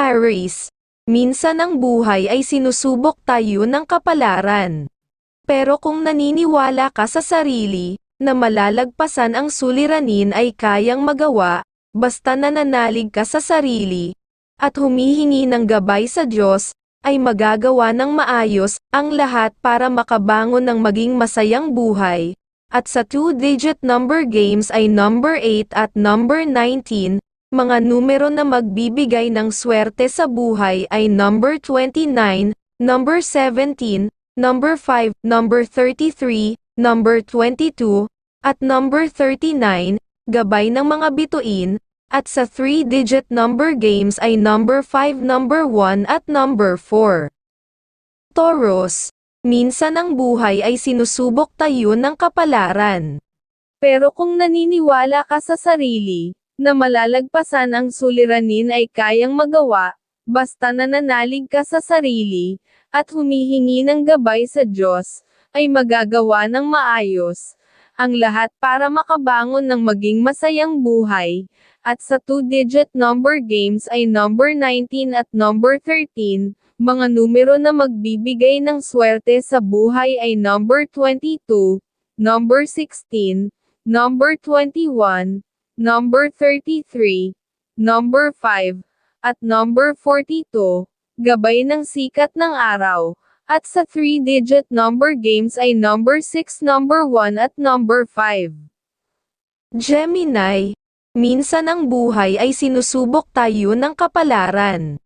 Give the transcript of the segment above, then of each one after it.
Aries, minsan ang buhay ay sinusubok tayo ng kapalaran. Pero kung naniniwala ka sa sarili, na malalagpasan ang suliranin ay kayang magawa, basta nananalig ka sa sarili, at humihingi ng gabay sa Diyos, ay magagawa ng maayos ang lahat para makabangon ng maging masayang buhay. At sa two-digit number games ay number 8 at number 19, mga numero na magbibigay ng swerte sa buhay ay number 29, number 17, number 5, number 33, number 22, at number 39, gabay ng mga bituin, at sa 3-digit number games ay number 5, number 1 at number 4. Taurus, minsan ang buhay ay sinusubok tayo ng kapalaran. Pero kung naniniwala ka sa sarili, na malalagpasan ang suliranin ay kayang magawa, basta nananalig ka sa sarili, at humihingi ng gabay sa Diyos, ay magagawa ng maayos, ang lahat para makabangon ng maging masayang buhay, at sa two-digit number games ay number 19 at number 13, mga numero na magbibigay ng swerte sa buhay ay number 22, number 16, number 21, number 33, number 5, at number 42, gabay ng sikat ng araw, at sa 3-digit number games ay number 6, number 1 at number 5. Gemini, minsan ang buhay ay sinusubok tayo ng kapalaran.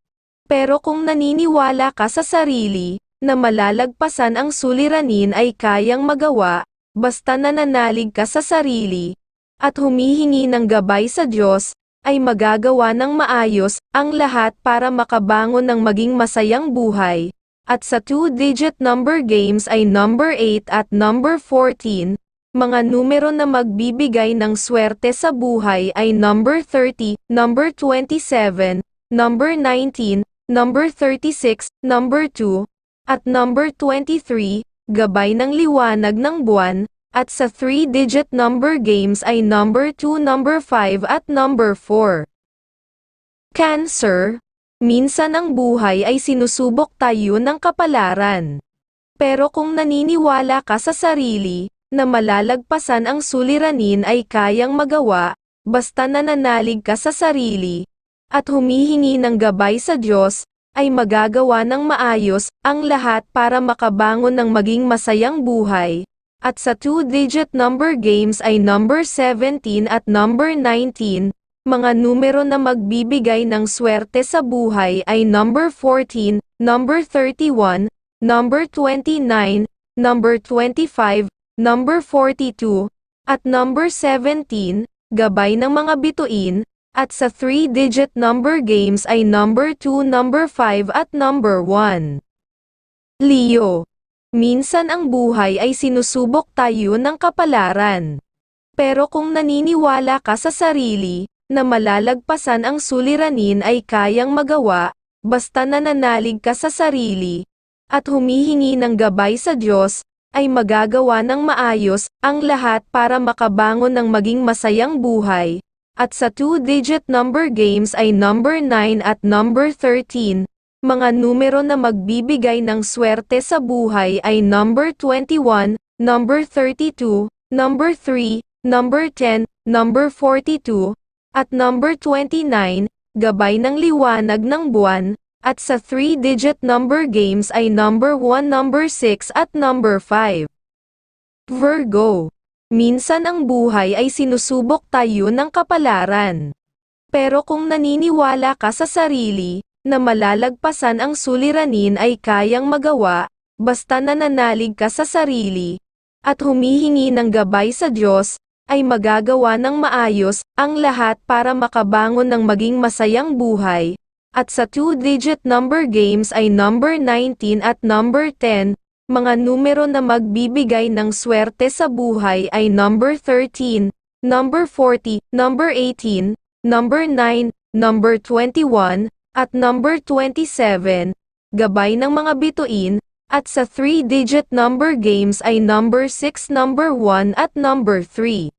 Pero kung naniniwala ka sa sarili, na malalagpasan ang suliranin ay kayang magawa, basta nananalig ka sa sarili, at humihingi ng gabay sa Diyos, ay magagawa ng maayos ang lahat para makabangon ng maging masayang buhay. At sa two-digit number games ay number 8 at number 14, mga numero na magbibigay ng swerte sa buhay ay number 30, number 27, number 19, number 36, number 2, at number 23, gabay ng liwanag ng buwan, at sa 3-digit number games ay number 2, number 5 at number 4. Cancer, minsan ang buhay ay sinusubok tayo ng kapalaran. Pero kung naniniwala ka sa sarili, na malalagpasan ang suliranin ay kayang magawa, basta nananalig ka sa sarili, at humihingi ng gabay sa Diyos, ay magagawa ng maayos ang lahat para makabangon ng maging masayang buhay. At sa two-digit number games ay number 17 at number 19, mga numero na magbibigay ng swerte sa buhay ay number 14, number 31, number 29, number 25, number 42, at number 17, gabay ng mga bituin, at sa 3-digit number games ay number 2, number 5 at number 1. Leo Minsan ang buhay ay sinusubok tayo ng kapalaran. Pero kung naniniwala ka sa sarili, na malalagpasan ang suliranin ay kayang magawa, basta nananalig ka sa sarili, at humihingi ng gabay sa Diyos, ay magagawa ng maayos ang lahat para makabangon ng maging masayang buhay. At sa two-digit number games ay number 9 at number 13, mga numero na magbibigay ng swerte sa buhay ay number 21, number 32, number 3, number 10, number 42, at number 29, gabay ng liwanag ng buwan, at sa 3-digit number games ay number 1, number 6 at number 5. Virgo. Minsan ang buhay ay sinusubok tayo ng kapalaran. Pero kung naniniwala ka sa sarili, na malalagpasan ang suliranin ay kayang magawa, basta nananalig ka sa sarili, at humihingi ng gabay sa Diyos, ay magagawa ng maayos ang lahat para makabangon ng maging masayang buhay. At sa two-digit number games ay number 19 at number 10, mga numero na magbibigay ng swerte sa buhay ay number 13, number 40, number 18, number 9, number 21, at number 27, gabay ng mga bituin, at sa 3-digit number games ay number 6, number 1 at number 3.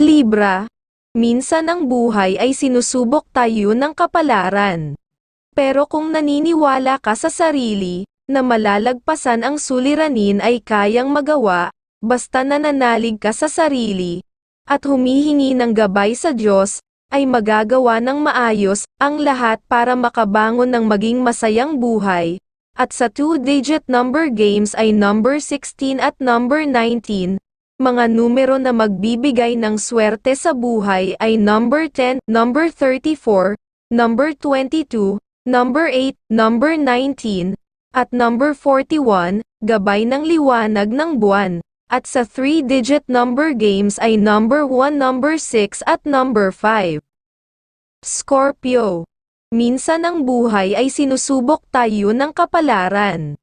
Libra, minsan ang buhay ay sinusubok tayo ng kapalaran. Pero kung naniniwala ka sa sarili, na malalagpasan ang suliranin ay kayang magawa, basta nananalig ka sa sarili, at humihingi ng gabay sa Diyos, ay magagawa ng maayos ang lahat para makabangon ng maging masayang buhay. At sa two-digit number games ay number 16 at number 19, mga numero na magbibigay ng swerte sa buhay ay number 10, number 34, number 22, number 8, number 19, at number 41, gabay ng liwanag ng buwan. At sa 3-digit number games ay number 1, number 6 at number 5. Scorpio. Minsan ang buhay ay sinusubok tayo ng kapalaran.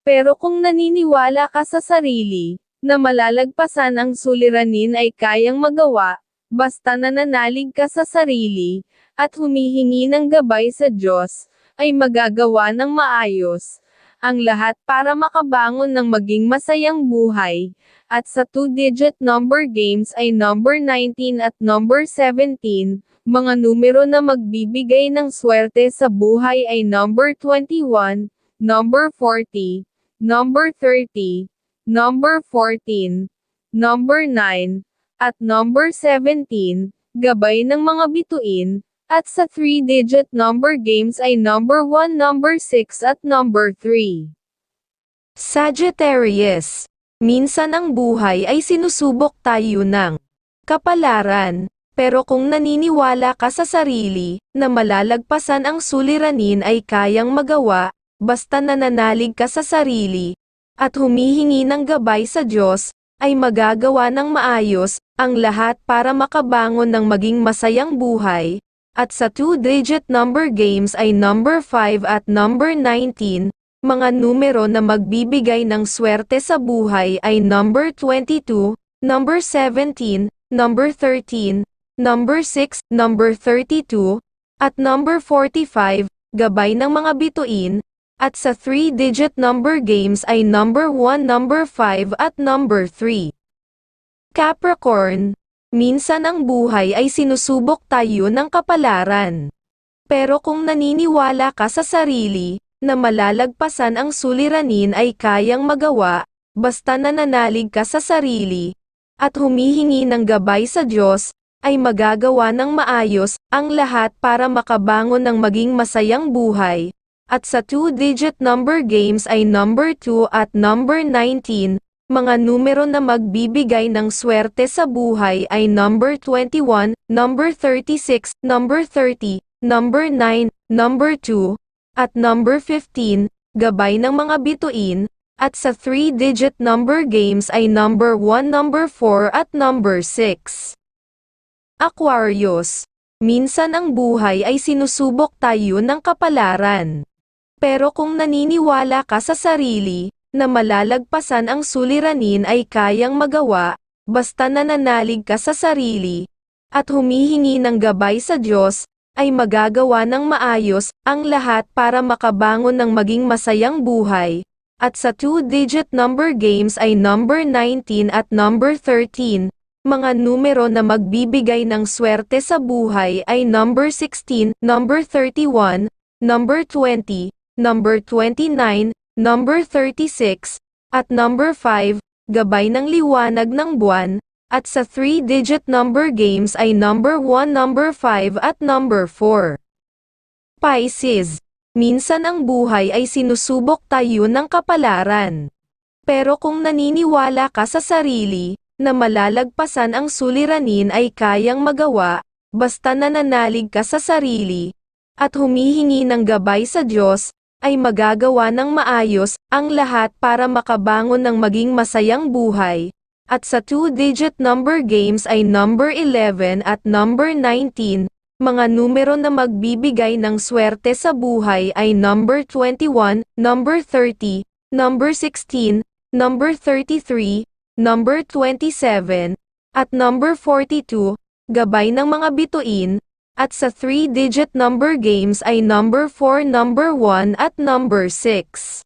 Pero kung naniniwala ka sa sarili, na malalagpasan ang suliranin ay kayang magawa, basta nananalig ka sa sarili, at humihingi ng gabay sa Diyos, ay magagawa ng maayos, ang lahat para makabangon ng maging masayang buhay, at sa two-digit number games ay number 19 at number 17, mga numero na magbibigay ng swerte sa buhay ay number 21, number 40, number 30, number 14, number 9, at number 17, gabay ng mga bituin, at sa 3-digit number games ay number 1, number 6 at number 3. Sagittarius. Minsan ang buhay ay sinusubok tayo ng kapalaran, pero kung naniniwala ka sa sarili, na malalagpasan ang suliranin ay kayang magawa, basta nananalig ka sa sarili, at humihingi ng gabay sa Diyos, ay magagawa ng maayos, ang lahat para makabangon ng maging masayang buhay, at sa two-digit number games ay number 5 at number 19, mga numero na magbibigay ng swerte sa buhay ay number 22, number 17, number 13, number 6, number 32, at number 45, gabay ng mga bituin, at sa 3-digit number games ay number 1, number 5 at number 3. Capricorn, minsan ang buhay ay sinusubok tayo ng kapalaran. Pero kung naniniwala ka sa sarili, na malalagpasan ang suliranin ay kayang magawa, basta nananalig ka sa sarili, at humihingi ng gabay sa Diyos, ay magagawa ng maayos ang lahat para makabangon ng maging masayang buhay. At sa two-digit number games ay number 2 at number 19, mga numero na magbibigay ng swerte sa buhay ay number 21, number 36, number 30, number 9, number 2, at number 15, gabay ng mga bituin, at sa 3-digit number games ay number 1, number 4 at number 6. Aquarius. Minsan ang buhay ay sinusubok tayo ng kapalaran. Pero kung naniniwala ka sa sarili, na malalagpasan ang suliranin ay kayang magawa, basta nananalig ka sa sarili, at humihingi ng gabay sa Diyos, ay magagawa ng maayos ang lahat para makabangon ng maging masayang buhay. At sa two-digit number games ay number 19 at number 13, mga numero na magbibigay ng swerte sa buhay ay number 16, number 31, number 20, number 29, number 36, at number 5, gabay ng liwanag ng buwan, at sa 3-digit number games ay number 1, number 5 at number 4. Pisces. Minsan ang buhay ay sinusubok tayo ng kapalaran. Pero kung naniniwala ka sa sarili, na malalagpasan ang suliranin ay kayang magawa, basta nananalig ka sa sarili, at humihingi ng gabay sa Diyos, ay magagawa ng maayos ang lahat para makabangon ng maging masayang buhay. At sa two-digit number games ay number 11 at number 19, mga numero na magbibigay ng swerte sa buhay ay number 21, number 30, number 16, number 33, number 27, at number 42, gabay ng mga bituin, at sa 3-digit number games ay number 4, number 1 at number 6.